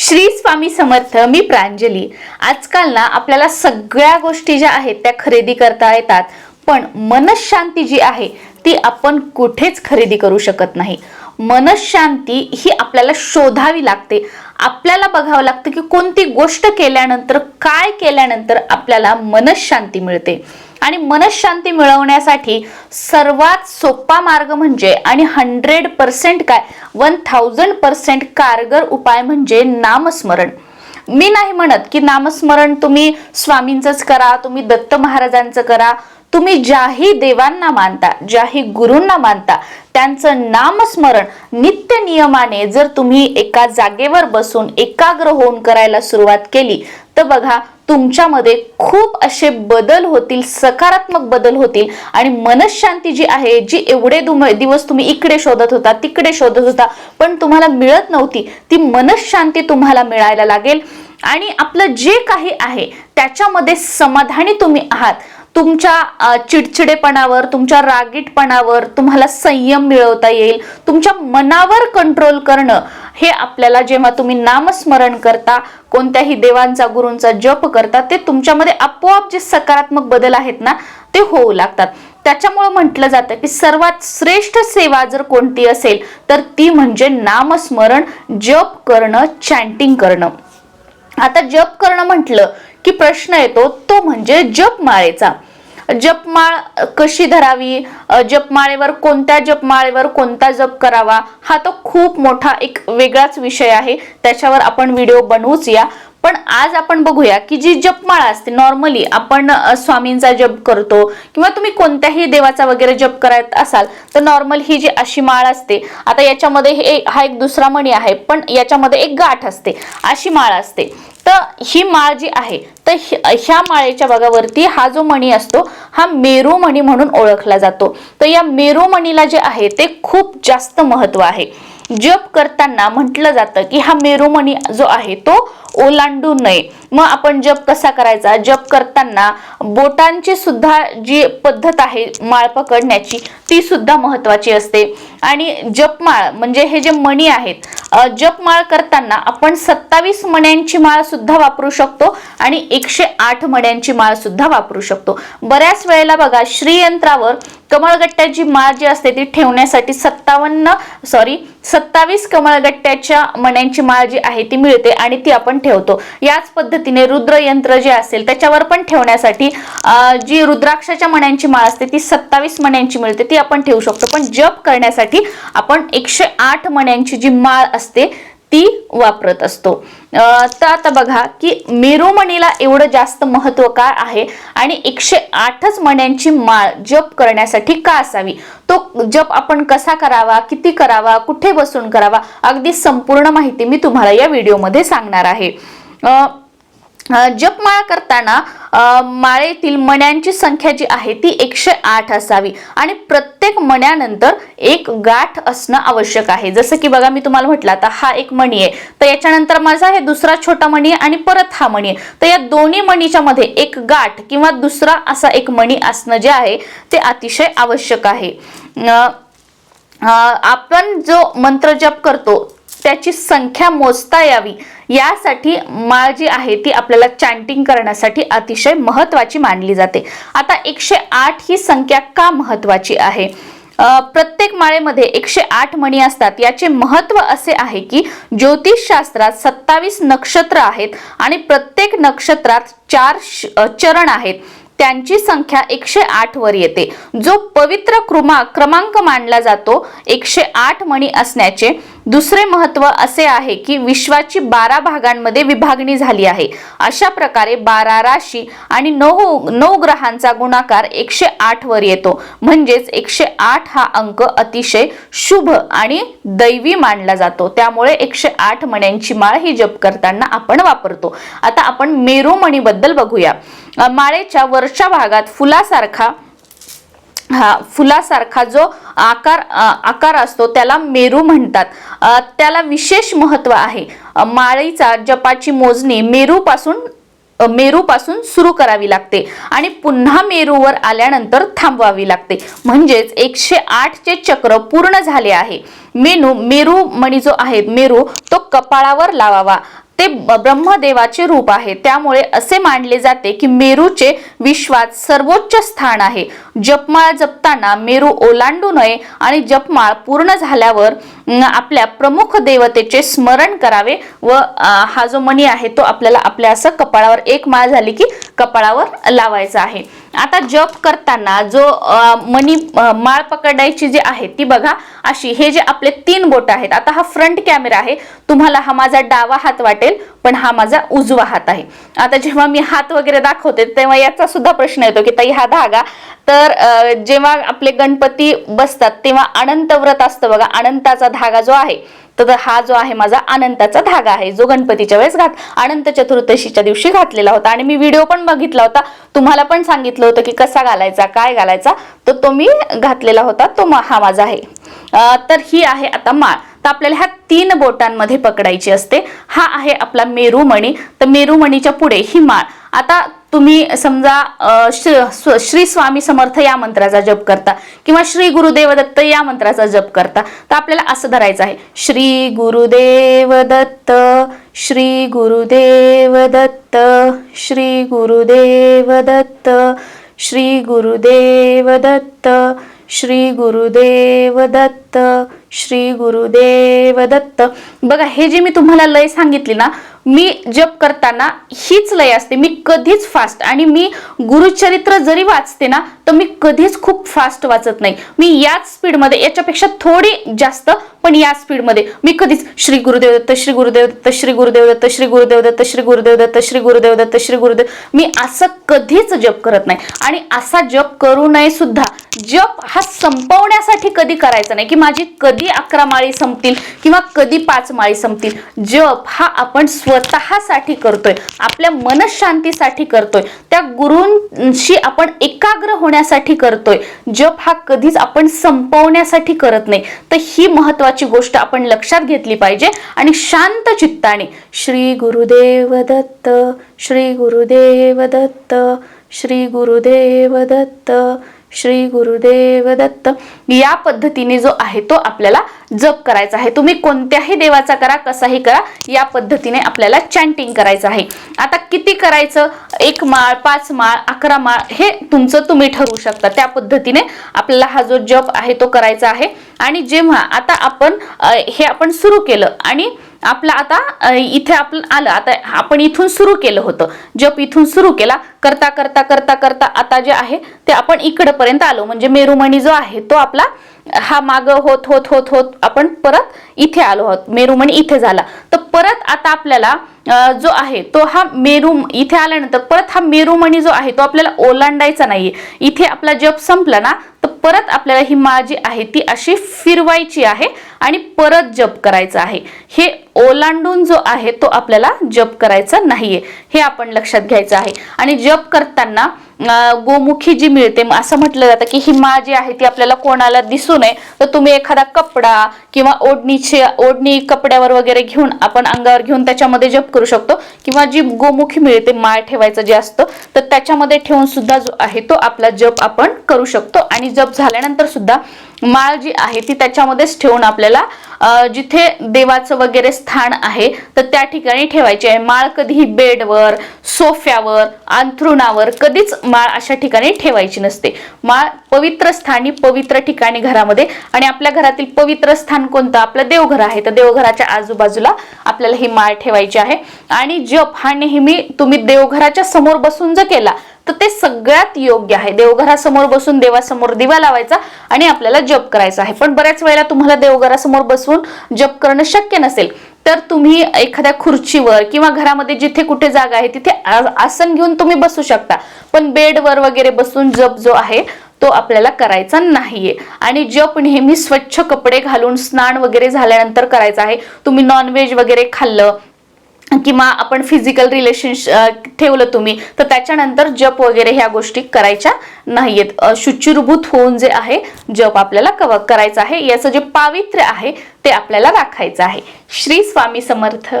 श्री स्वामी समर्थ मी प्रांजली. आजकाल ना आपल्याला सगळ्या गोष्टी ज्या आहेत त्या खरेदी करता येतात. पण मनशांती जी आहे ती आपण कुठेच खरेदी करू शकत नाही. मनशांती ही आपल्याला शोधावी लागते. आपल्याला बघावं लागतं की कोणती गोष्ट केल्यानंतर काय केल्यानंतर आपल्याला मनशांती मिळते. आणि मनशांती मिळवण्यासाठी सर्वात सोपा मार्ग म्हणजे आणि हंड्रेड पर्सेंट काय? वन थाउजंड पर्सेंट कारगर उपाय म्हणजे नामस्मरण. मी नाही म्हणत की नामस्मरण तुम्ही स्वामींचंच करा तुम्ही दत्त महाराजांचं करा. तुम्ही ज्याही देवांना मानता ज्याही गुरूंना मानता त्यांचं नामस्मरण नित्य नियमाने जर तुम्ही एका जागेवर बसून एकाग्र होऊन करायला सुरुवात केली तर बघा तुमच्यामध्ये खूप असे बदल होतील सकारात्मक बदल होतील आणि मनशांती जी आहे जी एवढे दिवस तुम्ही इकडे शोधत होता तिकडे शोधत होता पण तुम्हाला मिळत नव्हती ती मनशांती तुम्हाला मिळायला लागेल. आणि आपलं जे काही आहे त्याच्यामध्ये समाधानी तुम्ही आहात. तुमच्या चिडचिडेपणावर तुमच्या रागीटपणावर तुम्हाला संयम मिळवता येईल. तुमच्या मनावर कंट्रोल करणं हे आपल्याला जेव्हा तुम्ही नामस्मरण करता कोणत्याही देवांचा गुरूंचा जप करता ते तुमच्यामध्ये आपोआप जे सकारात्मक बदल आहेत ना ते होऊ लागतात. त्याच्यामुळे म्हटलं जातं की सर्वात श्रेष्ठ सेवा जर कोणती असेल तर ती म्हणजे नामस्मरण जप करणं चॅन्टिंग करणं. आता जप करणं म्हटलं की प्रश्न येतो तो म्हणजे जप जपमाळेचा. जपमाळ कशी धरावी? जपमाळेवर कोणत्या जपमाळेवर कोणता जप करावा? हा तो खूप मोठा एक वेगळाच विषय आहे. त्याच्यावर आपण व्हिडिओ बनवूच या. पण आज आपण बघूया की जी जपमाळ असते नॉर्मली आपण स्वामींचा जप करतो किंवा तुम्ही कोणत्याही देवाचा वगैरे जप करत असाल तर नॉर्मल ही जी अशी माळ असते आता याच्यामध्ये हे हा एक दुसरा मणी आहे पण याच्यामध्ये एक गाठ असते अशी माळ असते. तर ही माळ जी आहे तर ह्या माळेच्या भागावरती हा जो मणी असतो हा मेरू मणी म्हणून ओळखला जातो. तर या मेरू मणीला जे आहे ते खूप जास्त महत्त्व आहे. जप करताना म्हटलं जातं की हा मेरुमणी जो आहे तो ओलांडू नये. मग आपण जप कसा करायचा? जप करताना बोटांची सुद्धा जी पद्धत आहे माळ पकडण्याची ती सुद्धा महत्वाची असते. आणि जपमाळ म्हणजे हे जे मणी आहेत जपमाळ करताना आपण सत्तावीस मण्यांची माळ सुद्धा वापरू शकतो आणि एकशे आठ मण्यांची माळ सुद्धा वापरू शकतो. बऱ्याच वेळेला बघा श्रीयंत्रावर कमळगट्ट्याची माळ जी असते ती ठेवण्यासाठी सत्तावन्न सॉरी सत्तावीस कमळगट्ट्याच्या मण्यांची माळ जी आहे ती मिळते आणि ती आपण ठेवतो. याच पद्धतीने रुद्रयंत्र जे असेल त्याच्यावर पण ठेवण्यासाठी जी रुद्राक्षाच्या मण्यांची माळ असते ती सत्तावीस मण्यांची मिळते ती आपण ठेवू शकतो. पण जप करण्यासाठी आपण एकशे आठ मण्यांची जी माळ असते ती वापरत असतो. तर आता बघा की मेरुमणीला एवढं जास्त महत्त्व का आहे? आणि एकशे आठच मण्यांची माळ जप करण्यासाठी का असावी? तो जप आपण कसा करावा? किती करावा? कुठे बसून करावा? अगदी संपूर्ण माहिती मी तुम्हाला या व्हिडिओमध्ये सांगणार आहे. अं, जपमाळ करताना माळेतील मण्यांची संख्या जी आहे ती एकशे आठ असावी. आणि प्रत्येक मण्यानंतर एक गाठ असणं आवश्यक आहे. जसं की बघा मी तुम्हाला म्हटलं आता हा एक मणी आहे. तर याच्यानंतर माझा हे दुसरा छोटा मणी आहे आणि परत हा मणी आहे. तर या दोन्ही मणीच्या मध्ये एक गाठ किंवा दुसरा असा एक मणी असणं जे आहे ते अतिशय आवश्यक आहे. आपण जो मंत्र जप करतो त्याची संख्या मोजता यावी. यासाठी माळ जी आहे ती आपल्याला चॅन्टिंग करण्यासाठी अतिशय महत्वाची मानली जाते. आता एकशे आठ ही संख्या का महत्वाची आहे? प्रत्येक माळेमध्ये एकशे आठ मणी असतात. याचे महत्त्व असे आहे की ज्योतिषशास्त्रात सत्तावीस नक्षत्र आहेत आणि प्रत्येक नक्षत्रात चार श- चरण आहेत. त्यांची संख्या एकशे आठ वर येते. जो पवित्र क्रमा क्रमांक मानला जातो एकशे आठ मणी असण्याचे दुसरे महत्त्व असे आहे की विश्वाची बारा भागांमध्ये विभागणी झाली आहे. अशा प्रकारे बारा राशी आणि नऊ नऊ ग्रहांचा गुणाकार एकशे आठ वर येतो. म्हणजेच एकशे आठ हा अंक अतिशय शुभ आणि दैवी मानला जातो. त्यामुळे एकशे आठ मण्यांची माळ ही जप करताना आपण वापरतो. आता आपण मेरू मणीबद्दल बघूया माळेच्या वरच्या भागात फुलासारखा हा फुलासारखा जो आकार आकार असतो त्याला मेरू म्हणतात. त्याला विशेष महत्त्व आहे. माळीचा जपाची मोजणी मेरूपासून मेरूपासून सुरू करावी लागते आणि पुन्हा मेरूवर आल्यानंतर थांबवावी लागते. म्हणजेच एकशे आठचे चक्र पूर्ण झाले आहे. मेनू मेरू मणी जो आहे मेरू तो कपाळावर लावावा. ते ब्रह्मदेवाचे रूप आहे. त्यामुळे असे मानले जाते की मेरूचे विश्वात सर्वोच्च स्थान आहे. जपमाळ जपताना मेरू ओलांडू नये आणि जपमाळ पूर्ण झाल्यावर आपल्या प्रमुख देवतेचे स्मरण करावे व हा जो मणी आहे तो आपल्याला आपल्या असं कपाळावर एक माळ झाली की कपाळावर लावायचा आहे. आता जप करताना जो मणी माळ पकडायची जी आहे ती बघा अशी. हे जे आपले तीन बोट आहेत आता हा फ्रंट कॅमेरा आहे. तुम्हाला हा माझा डावा हात वाटेल पण हा माझा उजवा हात आहे. आता जेव्हा मी हात वगैरे दाखवते तेव्हा याचा सुद्धा प्रश्न येतो की ताई हा धागा तर जेव्हा आपले गणपती बसतात तेव्हा अनंत व्रत असतं बघा. अनंताचा धागा जो आहे तर हा जो आहे माझा अनंताचा धागा आहे. जो गणपतीच्या वेळेस घात अनंत चतुर्दशीच्या दिवशी घातलेला होता. आणि मी व्हिडिओ पण बघितला होता. तुम्हाला पण सांगितलं होतं की कसा घालायचा काय घालायचा तर तो मी घातलेला होता. तो मा- हा माझा आहे. तर ही आहे आता माळ. तर आपल्याला ह्या तीन बोटांमध्ये पकडायची असते. हा आहे आपला मेरूमणी. तर मेरूमणीच्या पुढे ही माळ. आता तुम्ही समजा श्री श्री स्वामी समर्थ या मंत्राचा जप करता किंवा श्री गुरुदेव दत्त या मंत्राचा जप करता तर आपल्याला असं धरायचं आहे. श्री गुरुदेव दत्त श्री गुरुदेव दत्त श्री गुरुदेव दत्त श्री गुरुदेव दत्त श्री गुरुदेव दत्त श्री गुरुदेव दत्त. बघा हे जे मी तुम्हाला लय सांगितली ना मी जप करताना हीच लय असते. मी कधीच फास्ट आणि मी गुरुचरित्र जरी वाचते ना तर मी कधीच खूप फास्ट वाचत नाही. मी याच स्पीडमध्ये याच्यापेक्षा थोडी जास्त पण या स्पीडमध्ये मी कधीच श्री गुरुदेव दत्त श्री गुरुदेव दत्त श्री गुरुदेव दत्त श्री गुरुदेव दत्त श्री गुरुदेव दत्त श्री गुरुदेव दत्त श्री गुरुदेव मी असं कधीच जप करत नाही. आणि असा जप करू नये सुद्धा जप हा संपवण्यासाठी कधी करायचा नाही की माझी कधी अकरा माळी संपतील किंवा कधी पाच माळी संपतील. जप हा आपण स्वतःसाठी करतोय आपल्या मनशांतीसाठी करतोय त्या गुरूंशी आपण एकाग्र होण्यासाठी करतोय. जप हा कधीच आपण संपवण्यासाठी करत नाही. तर ही महत्वाची गोष्ट आपण लक्षात घेतली पाहिजे आणि शांत चित्ताने श्री गुरुदेव दत्त श्री गुरुदेव दत्त श्री गुरुदेव दत्त श्री गुरुदेव दत्त. या पद्धतीने जो आहे तो आपल्याला जप करायचा आहे. तुम्ही कोणत्याही देवाचा करा कसाही करा या पद्धतीने आपल्याला चॅन्टिंग करायचं आहे. आता किती करायचं? एक माळ पाच माळ अकरा माळ हे तुमचं तुम्ही ठरवू शकता. त्या पद्धतीने आपल्याला हा जो जप आहे तो करायचा आहे. आणि जेव्हा आता आपण हे आपण सुरू केलं आणि आपलं आता इथे आपण आलं. आता आपण इथून सुरू केलं होतं. जप इथून सुरू केला. करता करता करता करता आता जे आहे ते आपण इकडपर्यंत आलो. म्हणजे मेरुमणी जो आहे तो आपला हा माग होत होत होत होत आपण परत इथे आलो आहोत. मेरुमणी इथे झाला. तर परत आता आपल्याला जो आहे तो हा मेरू इथे आल्यानंतर परत हा मेरुमणी जो आहे तो आपल्याला ओलांडायचा नाहीये. इथे आपला जप संपला ना तर परत आपल्याला ही माळ जी आहे ती अशी फिरवायची आहे आणि परत जप करायचा आहे. हे ओलांडून जो आहे तो आपल्याला जप करायचा नाहीये. हे आपण लक्षात घ्यायचं आहे. आणि जप करताना गोमुखी जी मिळते असं म्हटलं जातं की ही माळ जी आहे ती आपल्याला कोणाला दिसू नये. तर तुम्ही एखादा कपडा किंवा ओढणीचे ओढणी कपड्यावर वगैरे घेऊन आपण अंगावर घेऊन त्याच्यामध्ये जप करू शकतो. किंवा जी गोमुखी मिळते माळ ठेवायचं जे असतं तर त्याच्यामध्ये ठेवून सुद्धा जो आहे तो आपला जप आपण करू शकतो. आणि जप झाल्यानंतर सुद्धा माळ जी आहे ती त्याच्यामध्येच ठेवून आपल्याला जिथे देवाचं वगैरे स्थान आहे तर त्या ठिकाणी ठेवायची आहे. माळ कधीही बेडवर सोफ्यावर अंथरुणावर कधीच माळ अशा ठिकाणी ठेवायची नसते. माळ पवित्र स्थानी पवित्र ठिकाणी घरामध्ये आणि आपल्या घरातील पवित्र स्थान कोणतं? आपलं देवघर आहे. तर देवघराच्या आजूबाजूला आपल्याला ही माळ ठेवायची आहे. आणि जप हा नेहमी तुम्ही देवघराच्या समोर बसून जर केला तर ते सगळ्यात योग्य आहे. देवघरासमोर बसून देवासमोर दिवा लावायचा आणि आपल्याला जप करायचा आहे. पण बऱ्याच वेळेला तुम्हाला देवघरासमोर बसून जप करणं शक्य नसेल तर तुम्ही एखाद्या खुर्चीवर किंवा घरामध्ये जिथे कुठे जागा आहे तिथे आ- आसन घेऊन तुम्ही बसू शकता. पण बेडवर वगैरे बसून जप जो आहे तो आपल्याला करायचा नाहीये. आणि जप नेहमी स्वच्छ कपडे घालून स्नान वगैरे झाल्यानंतर करायचा आहे. तुम्ही नॉनव्हेज वगैरे खाल्लं किंवा आपण फिजिकल रिलेशन ठेवलं तुम्ही तर त्याच्यानंतर जप वगैरे ह्या गोष्टी करायच्या नाहीयेत. शुचिरभूत होऊन जे आहे जप आपल्याला कव करायचं आहे. याचं जे पावित्र्य आहे ते आपल्याला राखायचं आहे. श्री स्वामी समर्थ.